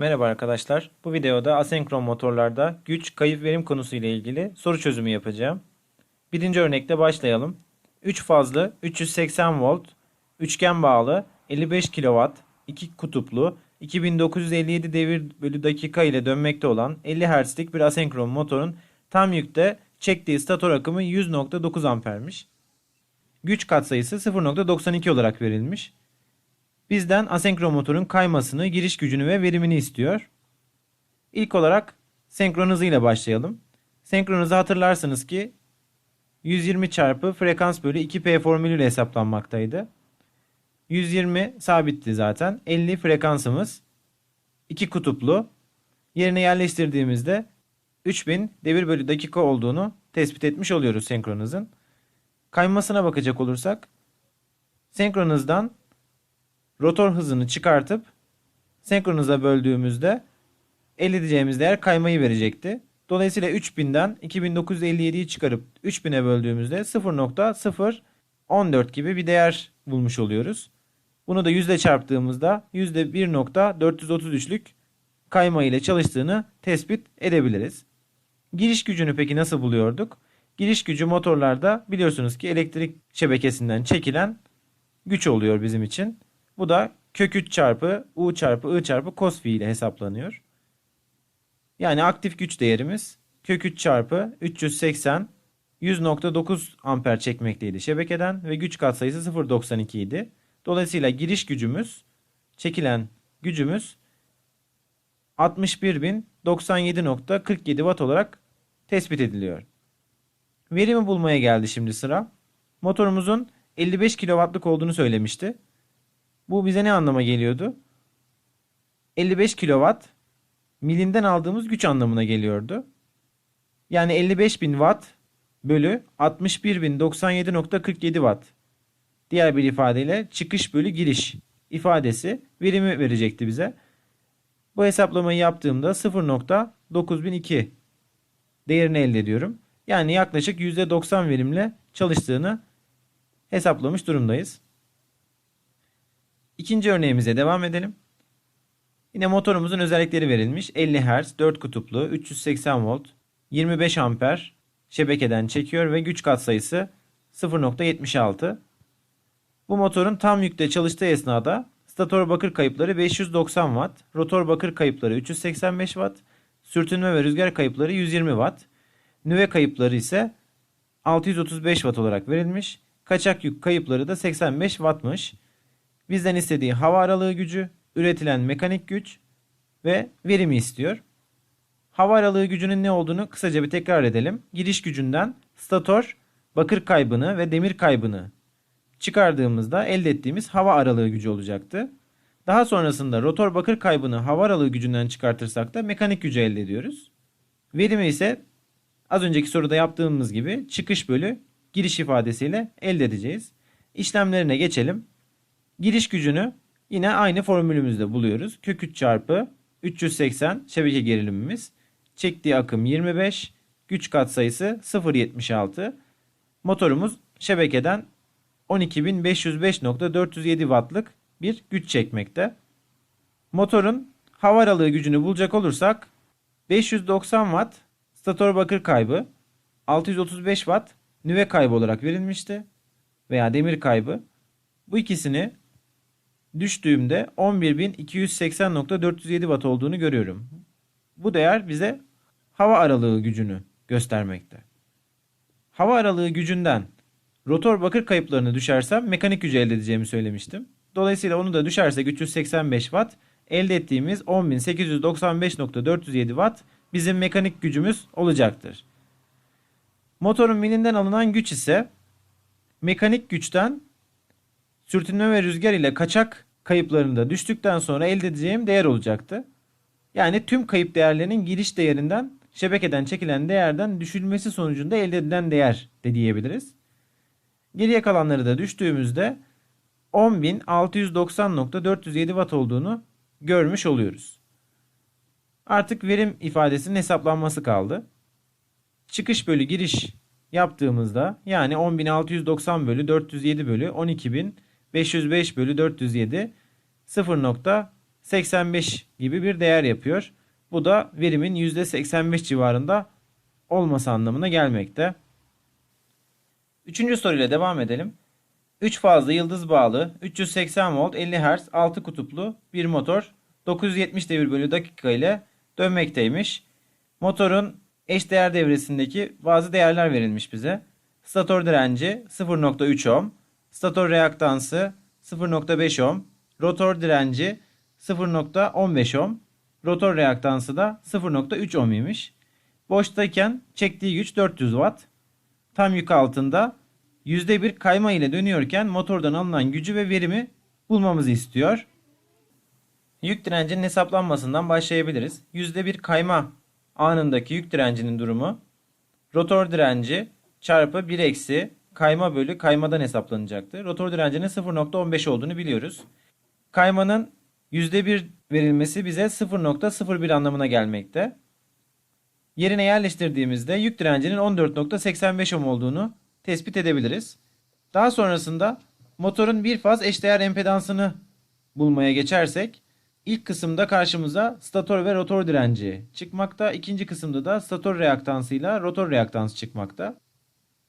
Merhaba arkadaşlar. Bu videoda asenkron motorlarda güç, kayıp verim konusu ile ilgili soru çözümü yapacağım. Birinci örnekle başlayalım. 3 fazlı 380 volt, üçgen bağlı 55 kW, 2 kutuplu, 2957 devir bölü dakika ile dönmekte olan 50 Hz'lik bir asenkron motorun tam yükte çektiği stator akımı 100.9 ampermiş. Güç katsayısı 0.92 olarak verilmiş. Bizden asenkron motorun kaymasını, giriş gücünü ve verimini istiyor. İlk olarak senkron hızıyla başlayalım. Senkron hızı hatırlarsınız ki 120 çarpı frekans bölü 2P formülüyle hesaplanmaktaydı. 120 sabitti zaten. 50 frekansımız. 2 kutuplu. Yerine yerleştirdiğimizde 3000 devir bölü dakika olduğunu tespit etmiş oluyoruz senkron hızın. Kaymasına bakacak olursak senkron hızdan rotor hızını çıkartıp senkron hıza böldüğümüzde elde edeceğimiz değer kaymayı verecekti. Dolayısıyla 3000'den 2957'yi çıkarıp 3000'e böldüğümüzde 0.014 gibi bir değer bulmuş oluyoruz. Bunu da yüzde çarptığımızda %1.433'lük kayma ile çalıştığını tespit edebiliriz. Giriş gücünü peki nasıl buluyorduk? Giriş gücü motorlarda biliyorsunuz ki elektrik şebekesinden çekilen güç oluyor bizim için. Bu da kök 3 çarpı U çarpı I çarpı cos fi ile hesaplanıyor. Yani aktif güç değerimiz kök 3 çarpı 380 100.9 amper çekmekteydi şebekeden ve güç katsayısı 0.92 idi. Dolayısıyla giriş gücümüz çekilen gücümüz 61.097.47 watt olarak tespit ediliyor. Verimi bulmaya geldi şimdi sıra. Motorumuzun 55 kW'lık olduğunu söylemişti. Bu bize ne anlama geliyordu? 55 kW milinden aldığımız güç anlamına geliyordu. Yani 55.000 watt bölü 61.097.47 watt. Diğer bir ifadeyle çıkış bölü giriş ifadesi verimi verecekti bize. Bu hesaplamayı yaptığımda 0.9002 değerini elde ediyorum. Yani yaklaşık %90 verimle çalıştığını hesaplamış durumdayız. İkinci örneğimize devam edelim. Yine motorumuzun özellikleri verilmiş. 50 Hz, 4 kutuplu, 380 volt, 25 amper şebekeden çekiyor ve güç katsayısı 0.76. Bu motorun tam yükte çalıştığı esnada stator bakır kayıpları 590 watt, rotor bakır kayıpları 385 watt, sürtünme ve rüzgar kayıpları 120 watt, nüve kayıpları ise 635 watt olarak verilmiş. Kaçak yük kayıpları da 85 wattmış. Bizden istediği hava aralığı gücü, üretilen mekanik güç ve verimi istiyor. Hava aralığı gücünün ne olduğunu kısaca bir tekrar edelim. Giriş gücünden stator bakır kaybını ve demir kaybını çıkardığımızda elde ettiğimiz hava aralığı gücü olacaktı. Daha sonrasında rotor bakır kaybını hava aralığı gücünden çıkartırsak da mekanik gücü elde ediyoruz. Verimi ise az önceki soruda yaptığımız gibi çıkış bölü giriş ifadesiyle elde edeceğiz. İşlemlerine geçelim. Giriş gücünü yine aynı formülümüzde buluyoruz. Kök 3 çarpı 380 şebeke gerilimimiz. Çektiği akım 25. Güç katsayısı 0.76. Motorumuz şebekeden 12.505.407 wattlık bir güç çekmekte. Motorun hava aralığı gücünü bulacak olursak 590 watt stator bakır kaybı, 635 watt nüve kaybı olarak verilmişti veya demir kaybı. Bu ikisini düştüğümde 11.280.407 watt olduğunu görüyorum. Bu değer bize hava aralığı gücünü göstermekte. Hava aralığı gücünden rotor bakır kayıplarını düşersem mekanik gücü elde edeceğimi söylemiştim. Dolayısıyla onu da düşersek 385 watt elde ettiğimiz 10.895.407 watt bizim mekanik gücümüz olacaktır. Motorun milinden alınan güç ise mekanik güçten sürtünme ve rüzgar ile kaçak kayıplarında düştükten sonra elde edeceğim değer olacaktı. Yani tüm kayıp değerlerinin giriş değerinden şebekeden çekilen değerden düşülmesi sonucunda elde edilen değer de diyebiliriz. Geriye kalanları da düştüğümüzde 10.690.407 watt olduğunu görmüş oluyoruz. Artık verim ifadesinin hesaplanması kaldı. Çıkış bölü giriş yaptığımızda yani 10.690 bölü 407 bölü 12.505 bölü 407 0.8 85 gibi bir değer yapıyor. Bu da verimin %85 civarında olması anlamına gelmekte. Üçüncü soruyla devam edelim. 3 fazla yıldız bağlı 380 volt 50 Hz 6 kutuplu bir motor 970 devir bölü dakika ile dönmekteymiş. Motorun eşdeğer devresindeki bazı değerler verilmiş bize. Stator direnci 0.3 ohm, stator reaktansı 0.5 ohm, rotor direnci 0.15 ohm, rotor reaktansı da 0.3 ohm imiş. Boştayken çektiği güç 400 watt. Tam yük altında %1 kayma ile dönüyorken motordan alınan gücü ve verimi bulmamızı istiyor. Yük direncinin hesaplanmasından başlayabiliriz. %1 kayma anındaki yük direncinin durumu rotor direnci çarpı 1 eksi kayma bölü kaymadan hesaplanacaktır. Rotor direncinin 0.15 olduğunu biliyoruz. Kaymanın %1 verilmesi bize 0.01 anlamına gelmekte. Yerine yerleştirdiğimizde yük direncinin 14.85 ohm olduğunu tespit edebiliriz. Daha sonrasında motorun bir faz eşdeğer empedansını bulmaya geçersek ilk kısımda karşımıza stator ve rotor direnci çıkmakta. ikinci kısımda da stator reaktansıyla rotor reaktans çıkmakta.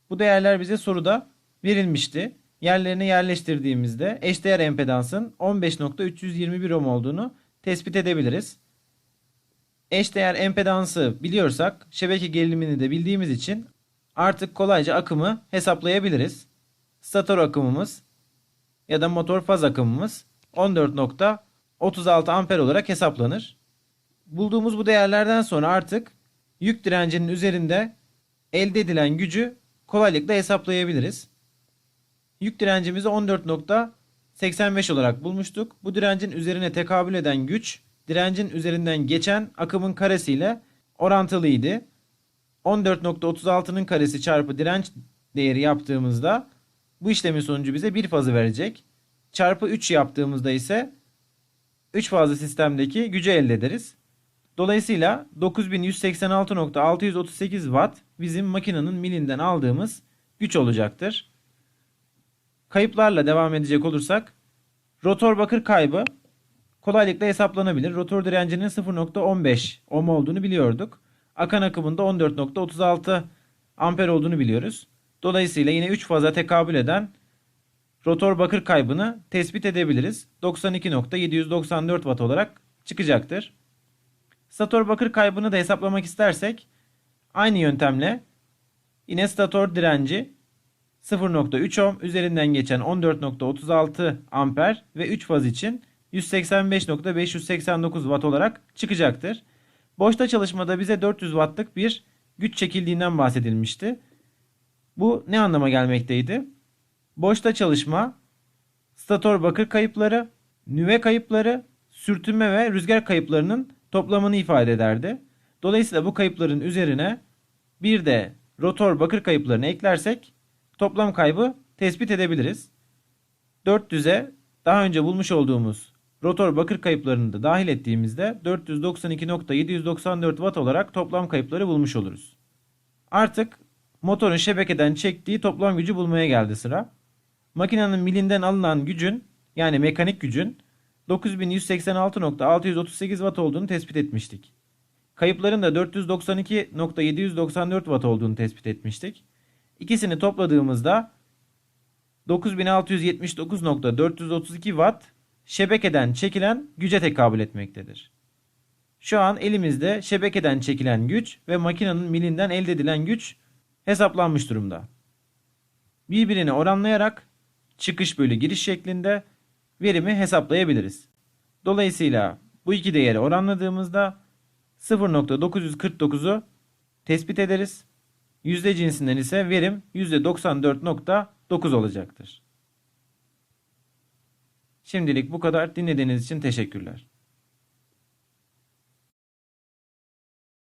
Bu değerler bize soruda verilmişti. Yerlerine yerleştirdiğimizde eşdeğer empedansın 15.321 ohm olduğunu tespit edebiliriz. Eşdeğer empedansı biliyorsak şebeke gerilimini de bildiğimiz için artık kolayca akımı hesaplayabiliriz. Stator akımımız ya da motor faz akımımız 14.36 amper olarak hesaplanır. Bulduğumuz bu değerlerden sonra artık yük direncinin üzerinde elde edilen gücü kolaylıkla hesaplayabiliriz. Yük direncimizi 14.85 olarak bulmuştuk. Bu direncin üzerine tekabül eden güç direncin üzerinden geçen akımın karesiyle orantılıydı. 14.36'nın karesi çarpı direnç değeri yaptığımızda bu işlemin sonucu bize bir fazı verecek. Çarpı 3 yaptığımızda ise 3 fazlı sistemdeki gücü elde ederiz. Dolayısıyla 9186.638 watt bizim makinenin milinden aldığımız güç olacaktır. Kayıplarla devam edecek olursak rotor bakır kaybı kolaylıkla hesaplanabilir. Rotor direncinin 0.15 ohm olduğunu biliyorduk. Akan akımında 14.36 amper olduğunu biliyoruz. Dolayısıyla yine 3 faza tekabül eden rotor bakır kaybını tespit edebiliriz. 92.794 watt olarak çıkacaktır. Stator bakır kaybını da hesaplamak istersek aynı yöntemle yine stator direnci 0.3 ohm üzerinden geçen 14.36 amper ve 3 faz için 185.589 watt olarak çıkacaktır. Boşta çalışmada bize 400 wattlık bir güç çekildiğinden bahsedilmişti. Bu ne anlama gelmekteydi? Boşta çalışma, stator bakır kayıpları, nüve kayıpları, sürtünme ve rüzgar kayıplarının toplamını ifade ederdi. Dolayısıyla bu kayıpların üzerine bir de rotor bakır kayıplarını eklersek toplam kaybı tespit edebiliriz. 400'e daha önce bulmuş olduğumuz rotor bakır kayıplarını da dahil ettiğimizde 492.794 watt olarak toplam kayıpları bulmuş oluruz. Artık motorun şebekeden çektiği toplam gücü bulmaya geldi sıra. Makinenin milinden alınan gücün yani mekanik gücün 9186.638 watt olduğunu tespit etmiştik. Kayıpların da 492.794 watt olduğunu tespit etmiştik. İkisini topladığımızda 9679.432 watt şebekeden çekilen güce tekabül etmektedir. Şu an elimizde şebekeden çekilen güç ve makinenin milinden elde edilen güç hesaplanmış durumda. Birbirini oranlayarak çıkış bölü giriş şeklinde verimi hesaplayabiliriz. Dolayısıyla bu iki değeri oranladığımızda 0.949'u tespit ederiz. Yüzde cinsinden ise verim %94.9 olacaktır. Şimdilik bu kadar. Dinlediğiniz için teşekkürler.